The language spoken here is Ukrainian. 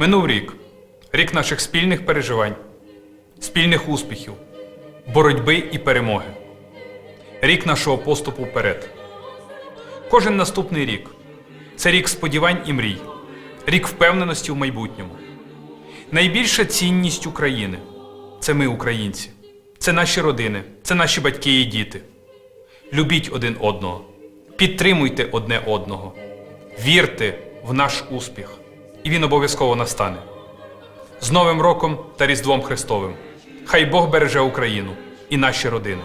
минув рік, рік наших спільних переживань, спільних успіхів, боротьби і перемоги, рік нашого поступу вперед. Кожен наступний рік це рік сподівань і мрій, рік впевненості в майбутньому. Найбільша цінність України це ми, українці, це наші родини, це наші батьки і діти. Любіть один одного, підтримуйте одне одного, вірте в наш успіх, і він обов'язково настане. З Новим роком та Різдвом Христовим! Хай Бог береже Україну і наші родини.